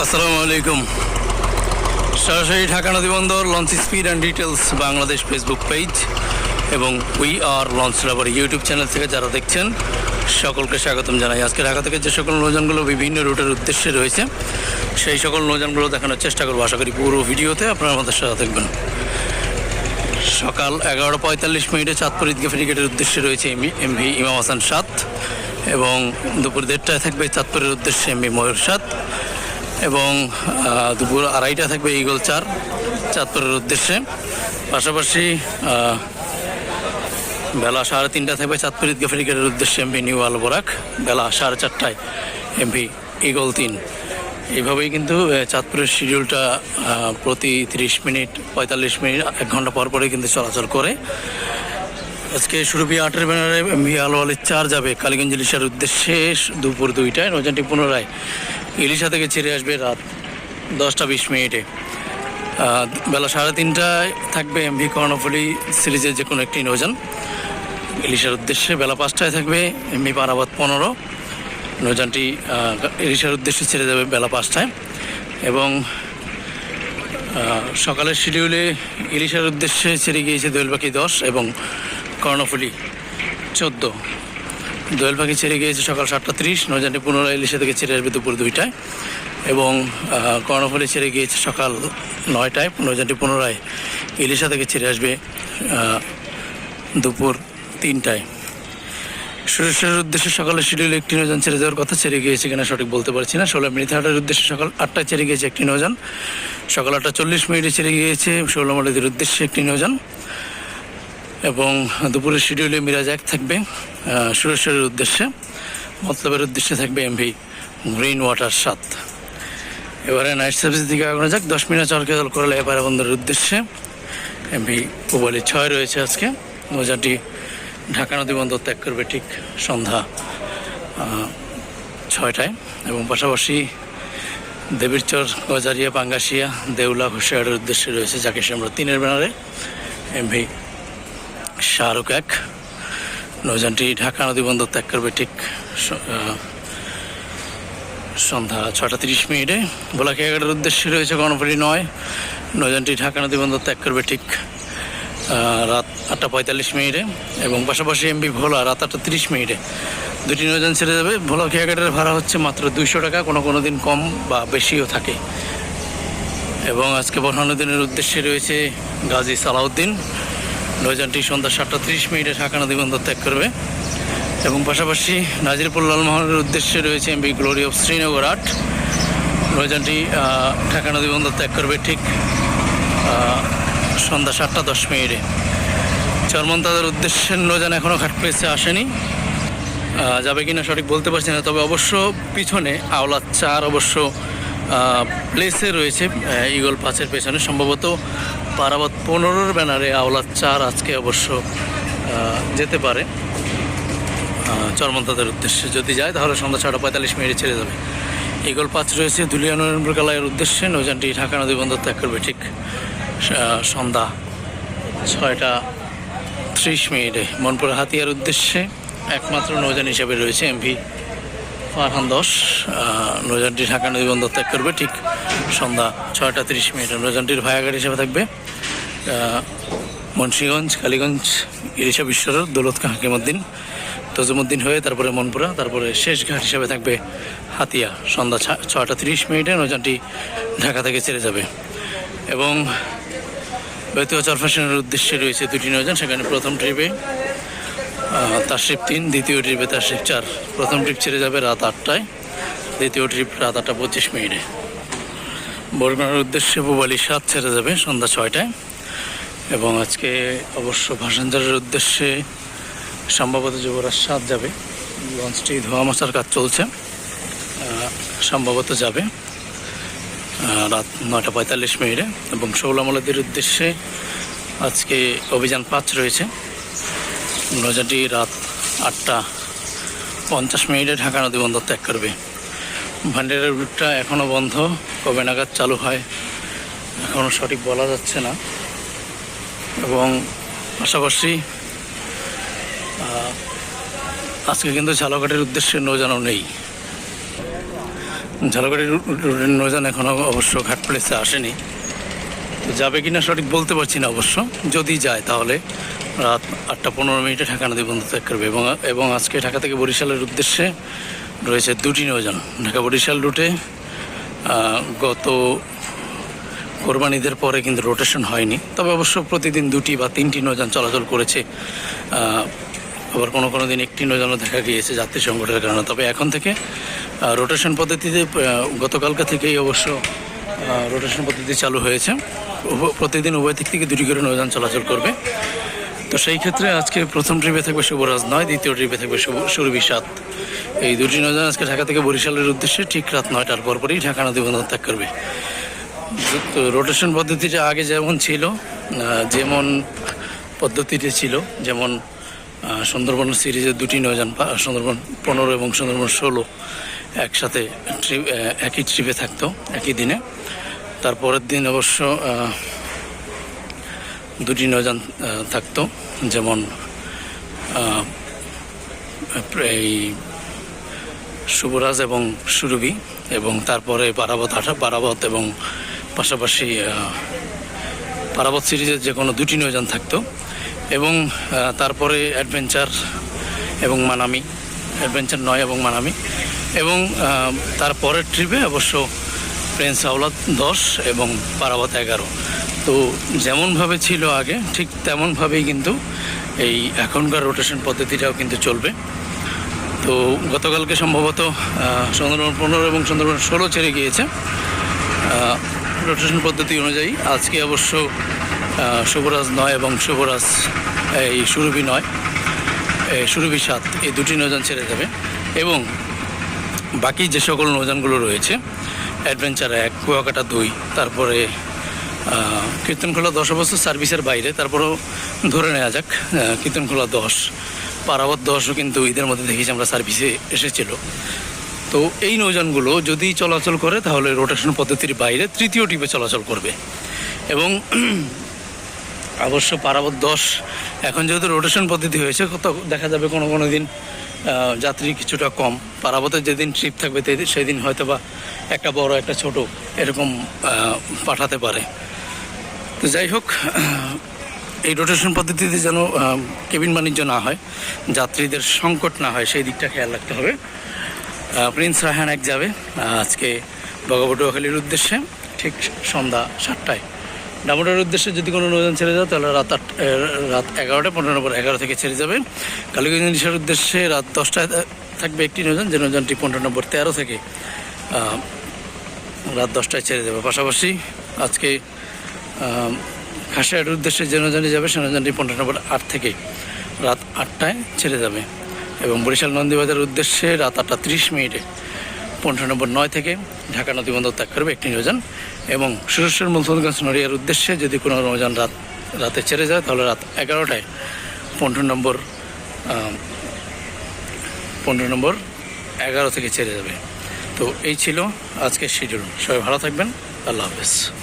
আসসালামু আলাইকুম। সরাসরি ঢাকা নদী বন্দর launch speed and details Bangladesh Facebook page এবং we are launch lover YouTube channel থেকে যারা দেখছেন, সকলকে স্বাগতম জানাই। আজকে ঢাকা থেকে যে সকল নৌযানগুলো বিভিন্ন রুটের উদ্দেশ্যে রয়েছে, সেই সকল নৌযানগুলো দেখানোর চেষ্টা করব। আশা করি পুরো ভিডিওতে আপনারা আমাদের সাথে দেখবেন সকাল এগারোটা পঁয়তাল্লিশ মিনিটে চাঁদপুর ঈদগাহ ফেরিগেটের উদ্দেশ্যে রয়েছে এমভি ইমাম হাসান সাত এবং দুপুর দেড়টায় থাকবে চাঁদপুরের উদ্দেশ্যে এম এমভি ময়ূর সাত। এবং দুপুর আড়াইটা থাকবে ইগল চার চাঁদপুরের উদ্দেশ্যে। পাশাপাশি বেলা সাড়ে তিনটা থাকবে চাঁদপুর ফেরিগেটের উদ্দেশ্যে এমভি নিউ আল বোরাক বেলা সাড়ে চারটায় এমপি ইগল তিন। এইভাবেই কিন্তু চাঁদপুরের শিডিউলটা প্রতি তিরিশ মিনিট, পঁয়তাল্লিশ মিনিট, এক ঘণ্টা পর পরে কিন্তু চলাচল করে। আজকে সুরভি আটের ব্যানারে এমভি আলোয়ালের চার যাবে কালীগঞ্জ ইলিশার উদ্দেশ্যে দুপুর দুইটায়। নৌযানটি পুনরায় ইলিশা থেকে ছেড়ে আসবে রাত দশটা বিশ মিনিটে। বেলা সাড়ে তিনটায় থাকবে এমভি কর্ণফুলি সিরিজের যে কোনো একটি নৌযান। ইলিশার উদ্দেশ্যে বেলা পাঁচটায় থাকবে এমভি পারাবাদ পনেরো। নৌযানটি আহ, ইলিশার উদ্দেশ্যে ছেড়ে যাবে বেলা পাঁচটায়। এবং সকালের শিডিউলে ইলিশার উদ্দেশ্যে ছেড়ে গিয়েছে পাখি দশ এবং কর্ণফুলি, চোদ্দ। দোয়েল পাখি ছেড়ে গিয়েছে সকাল সাতটা তিরিশ নৌযানটি পুনরায় ইলিশা থেকে ছেড়ে আসবে দুপুর দুইটায়। এবং কর্ণফুলি ছেড়ে গিয়েছে সকাল নয়টায়, নৌযানটি পুনরায় ইলিশা থেকে ছেড়ে আসবে দুপুর তিনটায়। সুরেশ্বরের উদ্দেশ্যে সকালের শিডিউল একটি নৌযান ছেড়ে যাওয়ার কথা ছেড়ে গিয়েছে কিনা সঠিক বলতে পারছি না। ষোলো মিনিট হাটের উদ্দেশ্যে সকাল আটটায় ছেড়ে গিয়েছে একটি নৌযান। সকাল আটটা চল্লিশ মিনিটে ছেড়ে গিয়েছে ষোলো মালিদের উদ্দেশ্যে একটি নৌযান। এবং দুপুরের শিডিউলে মিরাজ এক থাকবে সুরেশ্বরের উদ্দেশ্যে, মতলবের উদ্দেশ্যে থাকবে এমভি গ্রিন ওয়াটার সাত। এবারে নাইট সার্ভিস দিকে আগানো যাক, দশ মিনিট চরকে দল করলে এপারে বন্দরের উদ্দেশ্যে এমভি পুবালি ছয় রয়েছে আজকে। নৌযানটি ঢাকা নদী বন্দর ত্যাগ করবে ঠিক সন্ধ্যা ছয়টায়। এবং পাশাপাশি দেবীরচর, গজারিয়া, পাঙ্গাসিয়া, দেউলা হুশিয়ারের উদ্দেশ্যে রয়েছে যাকে আমরা তিনের ব্যানারে এমভি শাহরুখ এক। নৌযানটি ঢাকা নদী বন্দর ত্যাগ করবে ঠিক সন্ধ্যা ছটা তিরিশ মিনিটে। ভোলাখিয়াঘাটের উদ্দেশ্যে রয়েছে গণপুরি নয়। নৌযানটি ঢাকা নদী বন্দর ত্যাগ করবে ঠিক রাত আটটা পঁয়তাল্লিশ মিনিটে এবং পাশাপাশি এমবি ভোলা রাত আটটা তিরিশ মিনিটে। দুটি নৌযান ছেড়ে যাবে। ভোলা খেয়াঘাটের ভাড়া হচ্ছে মাত্র দুইশো টাকা, কোনো কোনো দিন কম বা বেশিও থাকে। এবং আজকে বর্ষানুদ্দিনের উদ্দেশ্যে রয়েছে গাজী সালাউদ্দিন। নৌযানটি সন্ধ্যা সাতটা তিরিশ মিনিটে ঢাকা নদী বন্দর ত্যাগ করবে। এবং পাশাপাশি নাজিরপুর লালমোহনের উদ্দেশ্যে রয়েছে এমবি গ্লোরি অফ শ্রীনগর আট। নৌযানটি আহ, ঢাকা নদী বন্দর ত্যাগ করবে ঠিক সন্ধ্যা সাতটা দশ মিনিটে। চরমন্তাদের উদ্দেশ্যে নৌযান এখনও ঘাট প্লেসে আসেনি। যাবে কিনা সঠিক বলতে পারছি না তবে অবশ্য পিছনে আওলা চার অবশ্য প্লেসে রয়েছে ইগল পাঁচের পেছনে। সম্ভবত পারাবাদ পনেরোর ব্যানারে আওলা চার আজকে অবশ্য যেতে পারে। চরমন্তাদের উদ্দেশ্যে যদি যায়, তাহলে সন্ধ্যা ছটা পঁয়তাল্লিশ মিনিটে ছেড়ে যাবে। ইগল পাঁচ রয়েছে দুলিয়া নরেন্দ্রকালয়ের উদ্দেশ্যে। নৌযানটি ঢাকা নদী বন্দর ত্যাগ করবে ঠিক সন্ধ্যা ছয়টা ত্রিশ মিনিটে। মনপুর হাতিয়ার উদ্দেশ্যে একমাত্র নৌযান হিসেবে রয়েছে এমভি ফারহান দশ আহ, নৌযানটি ঢাকা নদী বন্দর ত্যাগ করবে ঠিক সন্ধ্যা ছয়টা তিরিশ মিনিটে। নৌযানটির ভায়াঘাট হিসেবে থাকবে মুন্সীগঞ্জ কালীগঞ্জ ইরিশা বিশ্বর দৌলত খাঁ হাকিমুদ্দিন তজুমুদ্দিন হয়ে তারপরে মনপুরা তারপরে শেষ ঘাট হিসেবে থাকবে হাতিয়া। সন্ধ্যা ছয়টা তিরিশ মিনিটে নৌযানটি ঢাকা থেকে ছেড়ে যাবে। এবং বেতুয়া চরফ্যাশনের উদ্দেশ্যে রয়েছে দুটি নৌযান সেখানে প্রথম ট্রিপে তাশরিফ তিন, দ্বিতীয় ট্রিপে তাশরিফ চার। প্রথম ট্রিপ ছেড়ে যাবে রাত আটটায়, দ্বিতীয় ট্রিপ রাত আটটা পঁচিশ মিনিটে। বরগুনার উদ্দেশ্যে পুবালি সাত ছেড়ে যাবে সন্ধ্যা ছয়টায়। এবং আজকে অবশ্য ভাসানজারের উদ্দেশ্যে সম্ভবত যুবরাজ সাত যাবে। লঞ্চটি ধোয়া মশার কাজ চলছে। সম্ভবত যাবে রাত নয়টা পঁয়তাল্লিশ মিনিটে। এবং শৌলামলাদের উদ্দেশ্যে আজকে অভিযান পাঁচ রয়েছে। নৌযানটি রাত আটটা পঞ্চাশ মিনিটে ঢাকা নদী বন্দর ত্যাগ করবে। ভান্ডারের রুটটা এখনও বন্ধ, কবে নাগাদ চালু হয় এখনও সঠিক বলা যাচ্ছে না। এবং পাশাপাশি আজকে কিন্তু ঝালকাটের উদ্দেশ্যে নৌযানও নেই। ঝালকাঠি রুটের নৌযান এখনও অবশ্য ঘাট প্লেসে আসেনি। যাবে কিনা সঠিক বলতে পারছি না অবশ্য। যদি যায় তাহলে রাত আটটা পনেরো মিনিটে ঢাকা নদী বন্ধ ত্যাগ করবে এবং এবং আজকে ঢাকা থেকে বরিশালের উদ্দেশ্যে রয়েছে দুটি নৌযান ঢাকা বরিশাল রুটে গত কোরবানিদের পরে কিন্তু রোটেশন হয়নি। তবে অবশ্য প্রতিদিন দুটি বা তিনটি নৌযান চলাচল করেছে। আবার কোনো কোনো দিন একটি নৌযানও দেখা গিয়েছে যাত্রী সংকটের কারণে। তবে এখন থেকে রোটেশন পদ্ধতিতে গতকালকে থেকেই অবশ্য রোটেশন পদ্ধতি চালু হয়েছে। প্রতিদিন উভয় দিক থেকে দুটি করে নৌযান চলাচল করবে। তো সেই ক্ষেত্রে আজকে প্রথম ট্রিপে থাকবে শুভরাজ নয়, দ্বিতীয় ট্রিপে থাকবে শুভ- সাত। এই দুটি নৌযান আজকে ঢাকা থেকে বরিশালের উদ্দেশ্যে ঠিক রাত নয়টার পরপরই ঢাকা নদী বন্দর ত্যাগ করবে। তো রোটেশন পদ্ধতিটা আগে যেমন ছিল যেমন পদ্ধতিতে ছিল, যেমন সুন্দরবন সিরিজের দুটি নৌযান সুন্দরবন পনেরো এবং সুন্দরবন ষোলো একসাথে ট্রিপ একই ট্রিপে থাকতো, একই দিনে। তারপরের দিন অবশ্য দুটি আহ, থাকতো। যেমন এই শুভরাজ এবং সুরভি এবং তারপরে পারাবত আঠা পারাবত এবং পাশাপাশি পারাবত সিরিজের যে কোনো দুটি নৌযান থাকতো। এবং তারপরে অ্যাডভেঞ্চার এবং মানামি অ্যাডভেঞ্চার নয় এবং মানামি। এবং তারপরের ট্রিপে অবশ্য প্রিন্স আওলাদ দশ এবং পারাবত এগারো। তো যেমনভাবে ছিল আগে, ঠিক তেমনভাবেই কিন্তু এই এখনকার রোটেশন পদ্ধতিটাও কিন্তু চলবে। তো গতকালকে সম্ভবত সুন্দরবন পনেরো এবং সুন্দরবন ষোলো ছেড়ে গিয়েছে। রোটেশন পদ্ধতি অনুযায়ী আজকে অবশ্য শুভরাজ নয় এবং শুভরাজ, এই সুরভি নয় সুরভি সাত, এই দুটি নৌযান ছেড়ে যাবে এবং বাকি যে সকল নৌযানগুলো রয়েছে অ্যাডভেঞ্চার এক, কুয়াকাটা দুই, তারপরে কীর্তনখোলা দশ অবস্থা সার্ভিসের বাইরে, তারপরেও ধরে নেওয়া যাক কীর্তনখোলা দশ। পারাবত দশও কিন্তু ঈদের মধ্যে দেখেছি আমরা সার্ভিসে এসেছিল। তো এই নৌযানগুলো যদি চলাচল করে, তাহলে রোটেশন পদ্ধতির বাইরে তৃতীয় টিপে চলাচল করবে। এবং অবশ্য পারাবত দশ, এখন যেহেতু রোটেশন পদ্ধতি হয়েছে দেখা যাবে কোনো কোনো দিন যাত্রী কিছুটা কম। পারাবতের যেদিন ট্রিপ থাকবে সেদিন হয়তো বা একটা বড়, একটা ছোট এরকম পাঠাতে পারে। তো যাই হোক এই রোটেশন পদ্ধতিতে যেন কেবিন বাণিজ্য না হয়, যাত্রীদের সংকট না হয়, সেই দিকটা খেয়াল রাখতে হবে। প্রিন্স রাহান এক যাবে আজকে বগবটুয়াখালীর উদ্দেশ্যে, ঠিক সন্ধ্যা সাতটায়। ডামোটার উদ্দেশ্যে যদি কোনো নৌযান ছেড়ে যায় তাহলে রাত আট রাত এগারোটা, পনেরো নম্বর এগারো থেকে ছেড়ে যাবে। কালীগঞ্জ ইলিশের উদ্দেশ্যে রাত দশটায় থাকবে একটি নৌযান, যে নৌযানটি পনেরো নম্বর তেরো থেকে রাত দশটায় ছেড়ে যাবে। পাশাপাশি আজকে খাসিয়ার উদ্দেশ্যে যে নৌযানটি যাবে, সে নৌযানটি পনেরো নম্বর আট থেকে রাত আটটায় ছেড়ে যাবে। এবং বরিশাল নন্দীবাজারের উদ্দেশ্যে রাত আটটা তিরিশ মিনিটে পনেরো নম্বর নয় থেকে ঢাকা নদীবন্দর ত্যাগ করবে একটি নৌযান। এবং সুরেশ্বর মুলতনগঞ্জ নড়িয়ার উদ্দেশ্যে যদি কোনো রমজান রাত, রাতে ছেড়ে যায়, তাহলে রাত এগারোটায় পনেরো নম্বর পনেরো নম্বর এগারো থেকে ছেড়ে যাবে। তো এই ছিল আজকের শিডিউল সবাই ভালো থাকবেন। আল্লাহ হাফেজ।